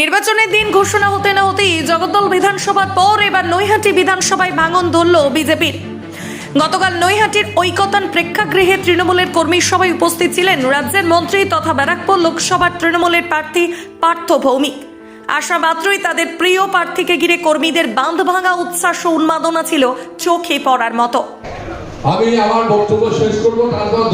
নির্বাচনের দিন ঘোষণা হতে না হতেই জগদ্দল বিধানসভার পর এবার নৈহাটি বিধানসভায় ভাঙন ধরল বিজেপির। গতকাল নৈহাটির ঐকতান প্রেক্ষাগৃহে তৃণমূলের কর্মী সভায় উপস্থিত ছিলেন রাজ্যের মন্ত্রী তথা ব্যারাকপুর লোকসভার তৃণমূলের প্রার্থী পার্থ ভৌমিক। আসা মাত্রই তাদের প্রিয় প্রার্থীকে ঘিরে কর্মীদের বাঁধ ভাঙা উচ্ছ্বাস ও উন্মাদনা ছিল চোখে পড়ার মতো। আমি আমার বক্তব্য শেষ করব, তারপর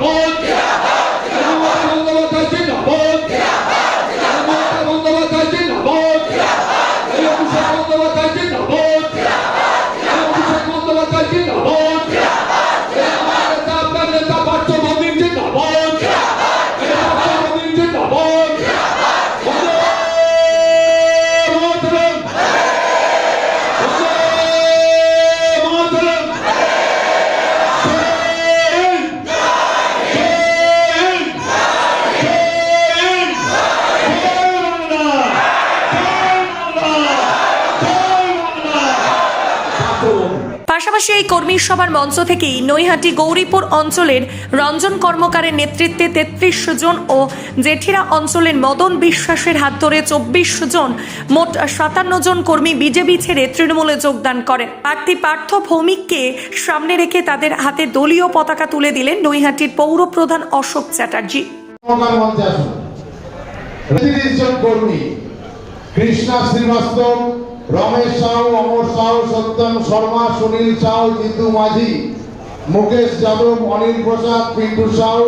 কংগ্রেস পাশাপাশি এই কর্মী সভার মঞ্চ থেকেই নৈহাটি গৌরীপুর অঞ্চলের রঞ্জন কর্মকারের নেতৃত্বে তেত্রিশ জন ও জেঠিরা অঞ্চলের মদন বিশ্বাসের হাত ধরে চব্বিশ জন, মোট সাতান্ন জন কর্মী বিজেপি ছেড়ে তৃণমূলে যোগদান করেন। প্রার্থী পার্থ ভৌমিককে সামনে রেখে তাদের হাতে দলীয় পতাকা তুলে দিলেন নৈহাটির পৌর প্রধান অশোক চ্যাটার্জি। কৃষ্ণা শ্রীবাস্তব রমেশ সাউ অমর সাউ সত্যম শর্মা সুনীল সাউ জিতু মাঝি মুকেশ যাদব অনিল প্রসাদ পিন্টু সাউ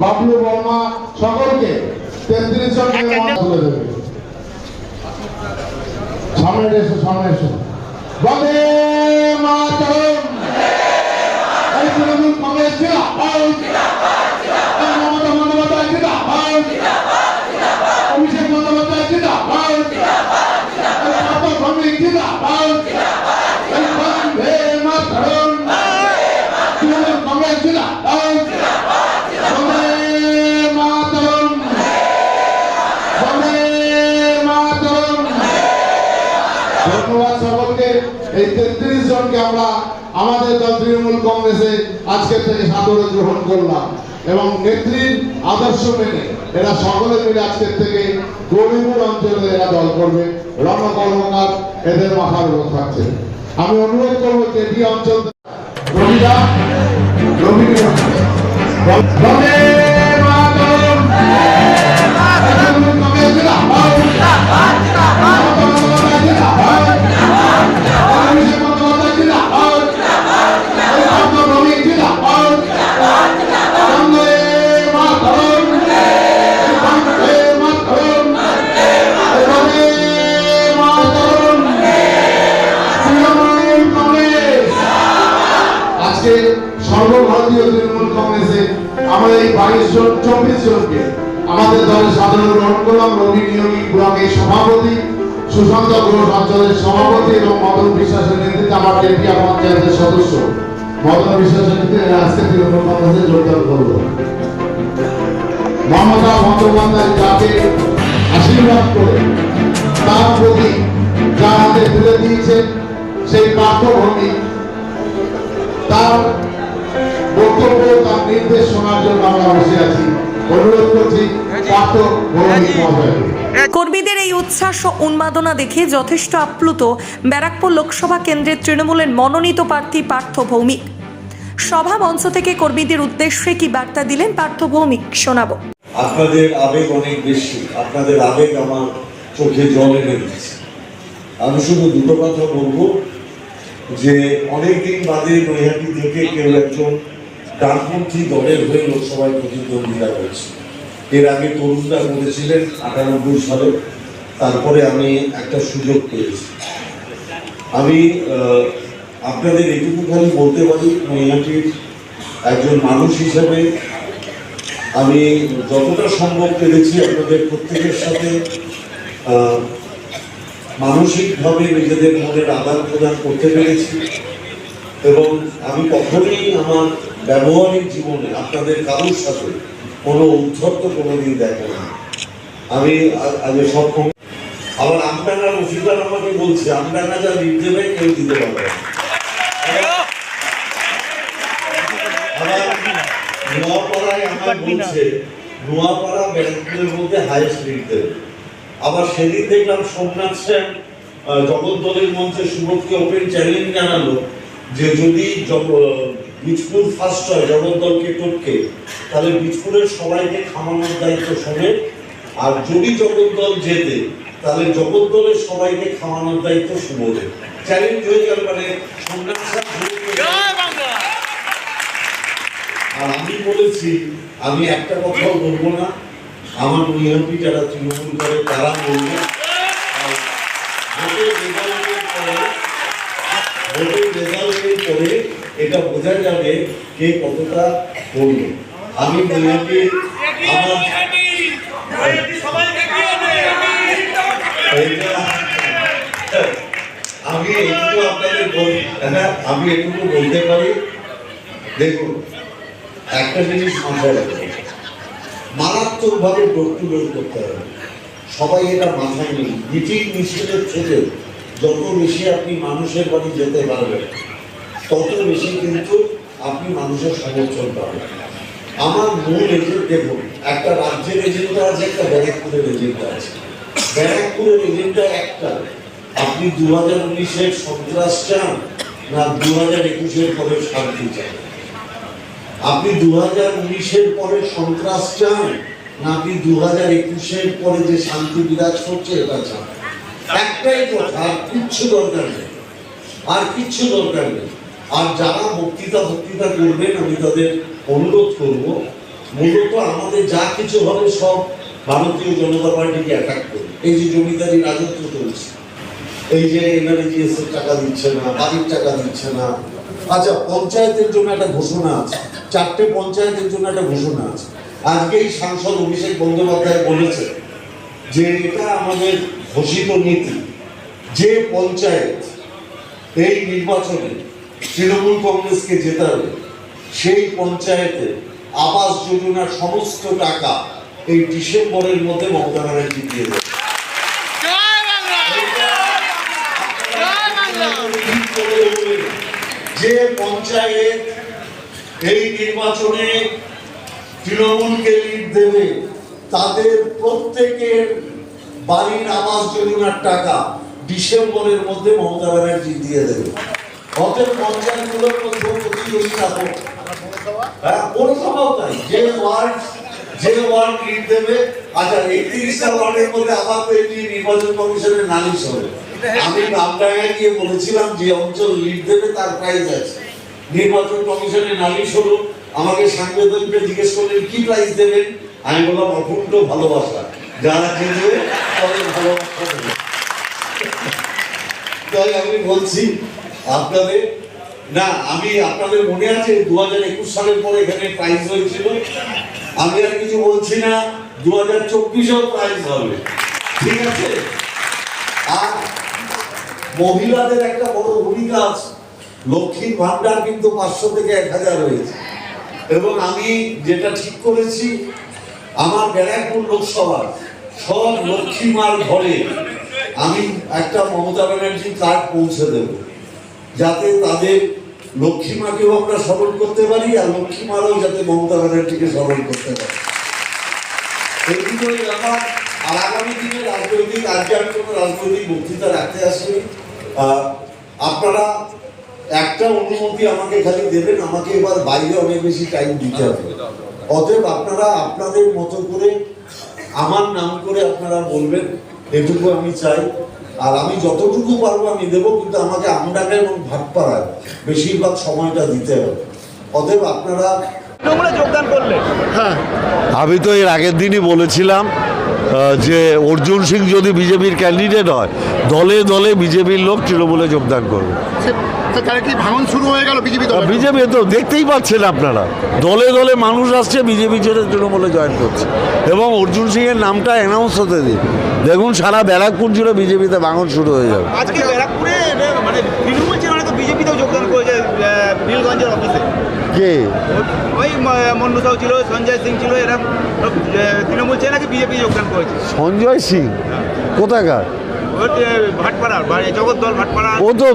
বাবলু বর্মা সকলকে তেত্রিশ জন তুলে দেবে। সামনে এসো সামনে এসো। বন্দে মাতরম। এই তৃণমূল কংগ্রেস জিন্দাবাদ। এই তেত্রিশ জনকে আমরা আমাদের দল তৃণমূল কংগ্রেসে আজকের থেকে সাদরে গ্রহণ করলাম। এবং নেত্রীর আদর্শ মেনে এরা সকলে মিলে আজকের থেকে গরিবুর অঞ্চলে এরা দল করবে। রণ কর্মকার এদের মাথার উপর থাকছে। আমি অনুরোধ করব কেটি অঞ্চল রবিদা রবীন্দ্র আমাদের দলের সাধারণ করলাম রবি নিয়োগী ব্লকের সভাপতি, সুশান্ত ঘোষ অঞ্চলের সভাপতি এবং মদন বিশ্বাসের নেতৃত্বে আমার কেপিয়া পঞ্চায়েতের সদস্য। মদন বিশ্বাসের নেতৃত্বে আজকে তৃণমূল কংগ্রেসে যোগদান করব। মমতা বন্দ্যোপাধ্যায় যাকে আশীর্বাদ করে তার প্রতি যা হাতে তুলে দিয়েছে, সেই পাঠ্যভূমি তার বক্তব্য, তার নির্দেশ শোনার জন্য আমরা বসে আছি। অনুরোধ করছি কর্মীদের এই উচ্ছ্বাস ও উন্মাদনা দেখে যথেষ্ট আপ্লুত ব্যারাকপুর লোকসভা কেন্দ্রের তৃণমূলের মনোনীত প্রার্থী পার্থ ভৌমিক। সভা মঞ্চ থেকে কর্মীদের উদ্দেশ্যে কি বার্তা দিলেন পার্থ ভৌমিক শোনাবো। আপনাদের আবেগ অনেক বেশি। আপনাদের আবেগ আমার চোখে জল এনে দিচ্ছে আমি শুধু দুটো কথা বলব যে অনেকদিন বাদে নৈহাটি থেকে কেউ একজন ডানপন্থী দলের হয়ে লোকসভায় প্রতিদ্বন্দ্বিতা করছে। এর আগে তরুণরা করেছিলেন আটানব্বই সালে, তারপরে আমি একটা সুযোগ পেয়েছি। আমি আপনাদের এটুকু খালি বলতে পারি নৈহাটির একজন মানুষ হিসেবে আমি যতটা সম্ভব পেরেছি আপনাদের প্রত্যেকের সাথে মানসিকভাবে নিজেদের মনের আদান প্রদান করতে পেরেছি। এবং আমি কখনোই আমার ব্যবহারিক জীবনে আপনাদের কারোর সাথে কোনো উদ্ধত্ত কোনোদিন দেখে না আমি আগে সক্ষম আবার আপনারা মুর্শিদার আমাকে বলছে আপনারা যা দিতে নেই কেউ দিতে পারবে নোয়াপাড়ায় নোয়াপাড়া মধ্যে দেবে। আবার সেদিন দেখলাম সোমনাথ মঞ্চে সুবোধকে ওপেন চ্যালেঞ্জ জানালো যে যদি বীজপুর ফার্স্ট হয় জগদ্দলকে টপকে। তাহলে বীজপুরের সবাইকে খামানোর দায়িত্ব শোনে আর যদি জগদ্দল জেতে তাহলে জগদ্দলের সবাইকে খামানোর দায়িত্ব সুবোধের চ্যালেঞ্জ হয়ে গেল মানে আর আমি বলেছি আমি একটা কথাও বলব না। আমার নিয়মটি যারা তৃণমূল করে তারা বলবে। ভোটের রেজাল্টের পরে ভোটের রেজাল্টের পরে এটা বোঝা যাবে কে কতটা করবে আমি এইটা আমি একটু আপনাদের বল হ্যাঁ, আমি একটু বলতে পারি। দেখুন একটা জিনিস মাথায় রাখবেন মারাত্মকভাবে ডোর করতে হবে। সবাই এটা মাথায় নিন। মিটিং মিছিলের থেকে যত বেশি আপনি মানুষের বাড়ি যেতে পারবেন তত বেশি কিন্তু আপনি মানুষের সমর্থন পাবেন আমার মূল এজেন্ট দেখুন, একটা রাজ্যের এজেন্ডা আছে, একটা ব্যারাকপুরের এজেন্ডা আছে। ব্যারাকপুরের এজেন্ডা একটা। আপনি দু হাজার উনিশের সন্ত্রাস চান না দু হাজার একুশের পরে শান্তি চান? আপনি দু হাজার উনিশের পরে সন্ত্রাস চান না আপনি দু হাজার একুশের পরে যে শান্তি বিরাজ করছে এটা চান? একটাই কথা, আর কিচ্ছু দরকার নেই। আর কিচ্ছু দরকার নেই। আর যারা বক্তৃতা বক্তৃতা করবেন, আমি তাদের অনুরোধ করব, মূলত আমাদের যা কিছু হবে সব ভারতীয় জনতা পার্টিকে অ্যাটাক করবে। এই যে জমিদারি রাজত্ব চলছে, এই যে এনআরজিএস এর টাকা দিচ্ছে না, বাড়ির টাকা দিচ্ছে না। আচ্ছা পঞ্চায়েতের জন্য একটা ঘোষণা আছে, চারটে পঞ্চায়েতের জন্য একটা ঘোষণা আছে। আজকে এই সাংসদ অভিষেক বন্দ্যোপাধ্যায় বলেছে যে এটা আমাদের ঘোষিত নীতি। যে পঞ্চায়েত এই নির্বাচনে তৃণমূল কংগ্রেসকে জেতাবে সেই পঞ্চায়েতে আবাস যোজনার সমস্ত টাকা এই ডিসেম্বরের মধ্যে মমতা ব্যানার্জি দিয়ে দেবে। যে পঞ্চায়েত এই নির্বাচনে তৃণমূলকে লিড দেবে তাদের প্রত্যেকের বাড়ির আবাস যোজনার টাকা ডিসেম্বরের মধ্যে মমতা ব্যানার্জি দিয়ে দেবে। অতএব পঞ্চায়েতগুলোর মধ্যে প্রতিযোগিতা হোক। হ্যাঁ পৌরসভাও তাই। যে ওয়ার্ড যে ওয়ার্ড লিড দেবে আচ্ছা একত্রিশটা ওয়ার্ডের মধ্যে আবার তো এটি নির্বাচন কমিশনের নালিশ হবে। আমি নামডাঙ্গায় গিয়ে বলেছিলাম যে অঞ্চল লিড দেবে, তার প্রাইজ আছে। নির্বাচন কমিশনের নালিশ হলো, আমাকে সাংবাদিকরা জিজ্ঞেস করলেন, কি প্রাইজ দেবেন? আমি বললাম অকুণ্ঠ ভালোবাসা। যারা জিতবে তাদের ভালোবাসা দেবে। তাই আমি বলছি আপনাদের, না, আমি আপনাদের মনে আছে দু হাজার একুশ সালের পরে এখানে প্রাইজ হয়েছিল? আমি আর কিছু বলছি না দু হাজার চব্বিশেও প্রাইজ হবে। ঠিক আছে? আর মহিলাদের একটা বড় ভূমিকা আছে। লক্ষ্মীর ভান্ডার কিন্তু পাঁচশো থেকে এক হাজার হয়েছে। এবং আমি যেটা ঠিক করেছি, আমার ব্যারাকপুর লোকসভার সব লক্ষ্মীমার ঘরে আমি একটা মমতা ব্যানার্জি কার্ড পৌঁছে দেব। যাতে তাদের লক্ষ্মীমাকেও আমরা স্মরণ করতে পারি আর লক্ষ্মীমারও যাতে মমতা ব্যানার্জিকে স্মরণ করতে পারি। এই দুটোই ব্যাপার। আর আগামী দিনে রাজনৈতিক আজকে আমি কোনো রাজনৈতিক বক্তৃতা রাখতে আসিনি। আপনারা একটা অনুমতি আমাকে খালি দেবেন, আমাকে এবার বাইরে অনেক বেশি টাইম দিতে হবে। অতএব আপনারা আপনাদের মতো করে আমার নাম করে আপনারা বলবেন, এটুকু আমি চাই। আর আমি যতটুকু পারব আমি দেবো কিন্তু আমাকে আমডাকে এবং ভাটপাড়ায় বেশিরভাগ সময়টা দিতে হবে। অতএব আপনারা যোগদান করলেন আমি তো এর আগের দিনই বলেছিলাম যে অর্জুন সিং যদি বিজেপির ক্যান্ডিডেট হয় দলে দলে বিজেপির লোক তৃণমূলে যোগদান করবে। তাহলে কি ভাঙন শুরু হয়ে গেল বিজেপি দল তো দেখতেই পাচ্ছেন আপনারা। দলে দলে মানুষ আসছে বিজেপি ছেড়ে তৃণমূলে জয়েন করছে। এবং অর্জুন সিংয়ের নামটা অ্যানাউন্স হতে দিন। দেখুন সারা ব্যারাকপুর জুড়ে বিজেপিতে ভাঙন শুরু হয়ে যাবে। আজকে ব্যারাকপুরে মানে তৃণমূল তো বিজেপিতেও যোগদান করেছে আহ, নীলগঞ্জের অফিসে কে? ওই মন্নু সাউ ছিল সঞ্জয় সিং ছিল এরা বিজেপি যোগদান করেছে। সঞ্জয় সিং? কোথাকার? জগদ্দল ভাটপাড়া ও তো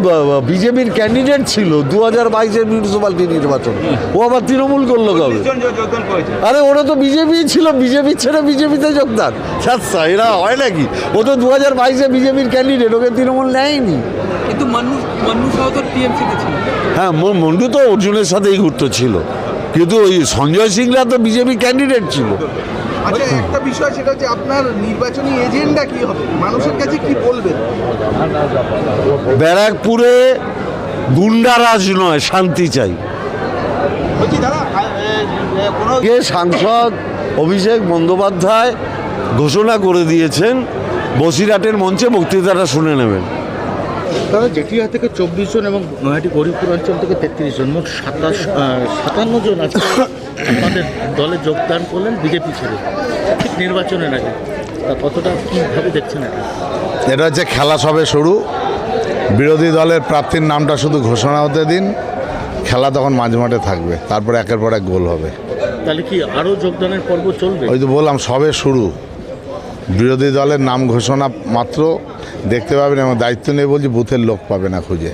বিজেপির ক্যান্ডিডেট ছিল দু হাজার বাইশের মিউনিসিপালিটি নির্বাচন। ও আবার তৃণমূল করল কবে? আরে ওরা তো বিজেপি ছিল বিজেপি ছেড়ে বিজেপিতে যোগদান। আচ্ছা এরা হয় নাকি? ও তো দু হাজার বাইশে বিজেপির ক্যান্ডিডেট ওকে তৃণমূল নেয়নি। কিন্তু মানু মানু হ্যাঁ মন্ডু তো অর্জুনের সাথেই ঘুরতে ছিল। কিন্তু ওই সঞ্জয় সিংরা তো বিজেপি ক্যান্ডিডেট ছিল। আচ্ছা একটা বিষয় সেটা হচ্ছে আপনার নির্বাচনী এজেন্ডা কি হবে? মানুষের কাছে কি বলবেন? ব্যারাকপুরে গুন্ডারাজ নয় শান্তি চাই। কে সাংসদ অভিষেক বন্দ্যোপাধ্যায় ঘোষণা করে দিয়েছেন বসিরহাটের মঞ্চে বক্তৃতাটা শুনে নেবেন। তারা জেঠিয়া থেকে চব্বিশ জন এবং নয়াটি গরিবপুর অঞ্চল থেকে তেত্রিশ জন মোট সাতাশ সাতান্ন জন আজকে আমাদের দলে যোগদান করলেন বিজেপি ছেড়ে। ঠিক নির্বাচনের আগে। তা কতটা কীভাবে দেখছেন এটা এটা হচ্ছে খেলা সবে শুরু। বিরোধী দলের প্রার্থীর নামটা শুধু ঘোষণা হতে দিন। খেলা তখন মাঝ মাঠে থাকবে। তারপরে একের পর এক গোল হবে। তাহলে কি আরও যোগদানের পর্ব চলবে? ওই তো বললাম সবে শুরু। বিরোধী দলের নাম ঘোষণা মাত্র। দেখতে পাবেন এবং দায়িত্ব নিয়ে বলছি বুথের লোক পাবে না খুঁজে।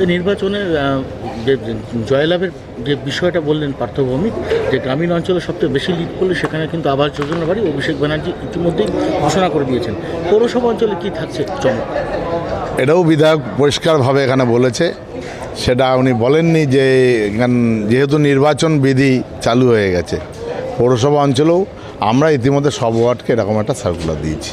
এই নির্বাচনের জয়লাভের যে বিষয়টা বললেন পার্থভৌমিক যে গ্রামীণ অঞ্চলে সবচেয়ে বেশি লিড করলে সেখানে কিন্তু আবাস যোজনা বাড়ি অভিষেক ব্যানার্জি ইতিমধ্যেই ঘোষণা করে দিয়েছেন। পৌরসভা অঞ্চলে কি থাকছে চমক? এটাও বিধায়ক পরিষ্কারভাবে এখানে বলেছে। সেটা উনি বলেননি যে যেহেতু নির্বাচন বিধি চালু হয়ে গেছে পৌরসভা অঞ্চলেও আমরা ইতিমধ্যে সব ওয়ার্ডকে এরকম একটা সার্কুলার দিয়েছি।